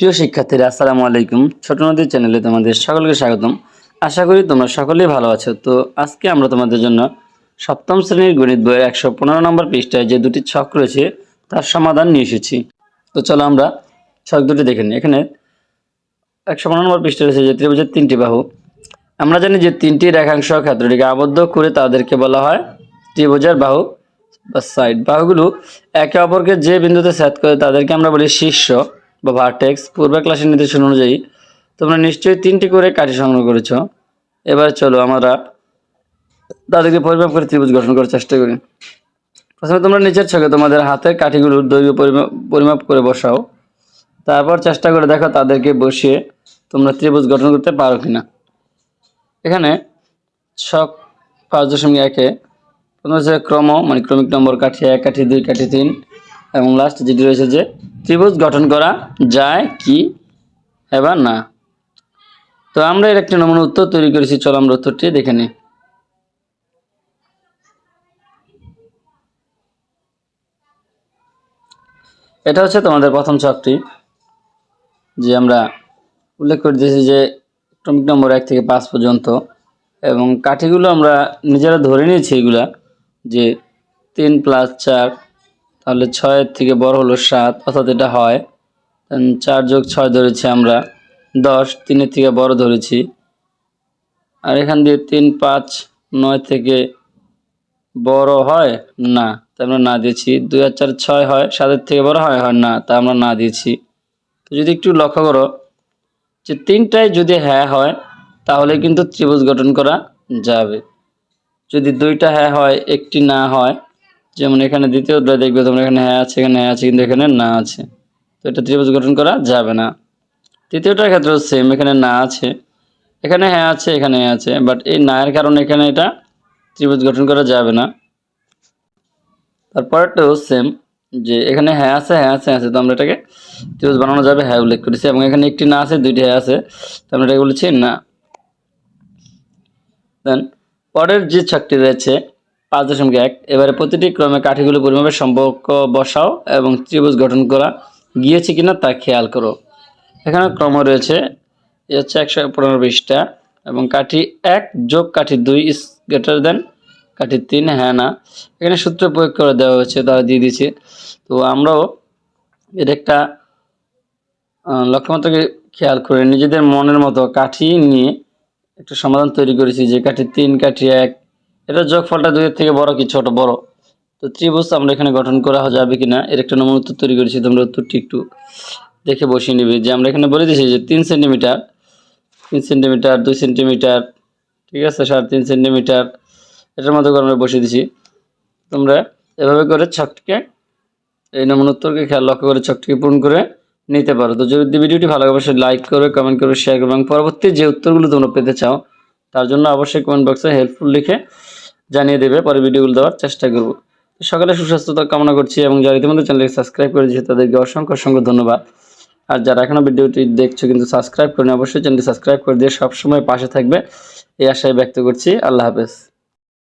প্রিয় শিক্ষার্থীরা, আসসালামু আলাইকুম। ছোট নদীর চ্যানেলে তোমাদের সকলকে স্বাগতম। আশা করি তোমরা সকলেই ভালো আছো। তো আজকে আমরা তোমাদের জন্য সপ্তম শ্রেণির গণিত বইয়ের একশো পনেরো নম্বর পৃষ্ঠায় যে দুটি ছক রয়েছে, তার সমাধান নিয়ে এসেছি। তো চলো আমরা ছক দুটি দেখে নিই। এখানে একশো পনেরো নম্বর পৃষ্ঠা রয়েছে যে ত্রিভুজের তিনটি বাহু। আমরা জানি যে তিনটি রেখাংশ ক্ষেত্রটিকে আবদ্ধ করে তাদেরকে বলা হয় ত্রিভুজের বাহু বা সাইড। বাহুগুলো একে অপরকে যে বিন্দুতে সেট করে তাদেরকে আমরা বলি শীর্ষ। বা ভার্টেক্স পূর্বে ক্লাসের নির্দেশনা অনুযায়ী তোমরা নিশ্চয়ই তিনটি করে কাঠি সংগ্রহ করেছ। এবার চলো আমরা তাদেরকে পরিমাপ করে ত্রিভুজ গঠন করার চেষ্টা করি। প্রথমে তোমরা নিচের ছকে তোমাদের হাতের কাঠিগুলোর দৈর্ঘ্য পরিমাপ করে বসাও। তারপর চেষ্টা করে দেখো তাদেরকে বসিয়ে তোমরা ত্রিভুজ গঠন করতে পারো কিনা। এখানে ছক পাঁচ দশমিক একে প্রথম ক্রম মানে ক্রমিক নম্বর কাঠি এক, কাঠি দুই, কাঠি তিন এবং লাস্ট যেটি রয়েছে যে, ত্রিভুজ গঠন করা যায় কি? এবার না। তো আমরা এর একটি নমুনা উত্তর তৈরি করেছি, চলো আমরা উত্তরটি দেখে নিই। এটা হচ্ছে তোমাদের প্রথম ছকটি, যে আমরা উল্লেখ করে দিয়েছি যে ক্রমিক নম্বর এক থেকে পাঁচ পর্যন্ত, এবং কাঠিগুলো আমরা নিজেরা ধরে নিয়েছি এগুলা, যে তিন প্লাস চার তাহলে ছয়ের থেকে বড় হলো সাত, অর্থাৎ এটা হয় চার যোগ ছয় ধরেছি আমরা দশ, তিনের থেকে বড় ধরেছি। আর এখান দিয়ে তিন, পাঁচ, নয় থেকে বড় হয়? না তা আমরা না দিয়েছি। দুই আর চার ছয় হয়, সাতের থেকে বড় হয়? হয় না, তা আমরা না দিয়েছি। যদি একটু লক্ষ্য করো যে তিনটায় যদি হ্যাঁ হয়, তাহলে কিন্তু ত্রিভুজ গঠন করা যাবে। যদি দুইটা হ্যাঁ হয়, একটি না হয় যেমন এখানে দ্বিতীয়টা দেখবে তোমরা এখানে হ্যাঁ আছে, এখানে হ্যাঁ আছে, কিন্তু এখানে না আছে। তো এটা ত্রিভুজ গঠন করা যাবে না। তৃতীয়টার ক্ষেত্রেও সেম এখানে না আছে। এখানে হ্যাঁ আছে, এখানে হ্যাঁ আছে বাট এই না এর কারণে এখানে এটা ত্রিভুজ গঠন করা যাবে না। তারপরটাও সেম যে এখানে হ্যাঁ আছে হ্যাঁ আছে হ্যাঁ আছে, তো আমরা এটাকে ত্রিভুজ বানানো যাবে হ্যাঁ উল্লেখ করেছি। এবং এখানে একটি না আছে, দুইটি হ্যাঁ আছে, তো আমরা এটাকে বলেছি না। দেন পরের যে ছকটি রয়েছে পাঁচ দশমিক এক। এবারে প্রতিটি ক্রমে কাঠিগুলো পরিমাপের সম্পর্ক বসাও এবং ত্রিভুজ গঠন করা। গিয়েছে কিনা তা খেয়াল করো। এখানে ক্রম রয়েছে, এ হচ্ছে একশো পনেরো বিশটা এবং কাঠি এক যোগ কাঠি দুই ইস গ্রেটার দেন কাঠি তিন হ্যাঁ না। এখানে সূত্র প্রয়োগ করে দেওয়া হয়েছে তারা দিয়ে দিয়েছে। তো আমরাও এর একটা লক্ষ্যমাত্রাকে খেয়াল করে নিজেদের মনের মতো কাঠি নিয়ে একটা সমাধান তৈরি করেছি যে কাঠি তিন, কাঠি এক এটা যোগফলটা দুইয়ের থেকে বড় কি ছোট? বড়। তো ত্রিভুজ আমরা এখানে গঠন করা যাবে কিনা, এর একটা নমুন উত্তর তৈরি করেছি, তোমরা উত্তরটি একটু দেখে বসিয়ে নিবে। যে আমরা এখানে বলে দিয়েছি যে তিন সেন্টিমিটার তিন সেন্টিমিটার, দুই সেন্টিমিটার, ঠিক আছে, সাড়ে তিন সেন্টিমিটার, এটার মতো করে আমরা বসিয়ে দিছি তোমরা এভাবে করে ছকটিকে, এই নমুন উত্তরকে খেয়াল লক্ষ্য করে ছকটিকে পূরণ করে নিতে পারো। তো যদি ভিডিওটি ভালো অবশ্যই লাইক করবে কমেন্ট করবে শেয়ার করবে এবং পরবর্তী যে উত্তরগুলো তোমরা পেতে চাও, তার জন্য অবশ্যই কমেন্ট বক্সে হেল্পফুল লিখে জানিয়ে দেবে, পরে ভিডিওগুলো দেওয়ার চেষ্টা করব। সকালে সুস্বাস্থ্যতা কামনা করছি এবং যারা ইতিমধ্যে চ্যানেলকে সাবস্ক্রাইব করে দিয়েছে তাদেরকে অসংখ্য অসংখ্য ধন্যবাদ। আর যারা এখনও ভিডিওটি দেখছ কিন্তু সাবস্ক্রাইব করেনি, অবশ্যই চ্যানেলটি সাবস্ক্রাইব করে দিয়ে সবসময় পাশে থাকবে। এই আশায় ব্যক্ত করছি। আল্লাহ হাফেজ।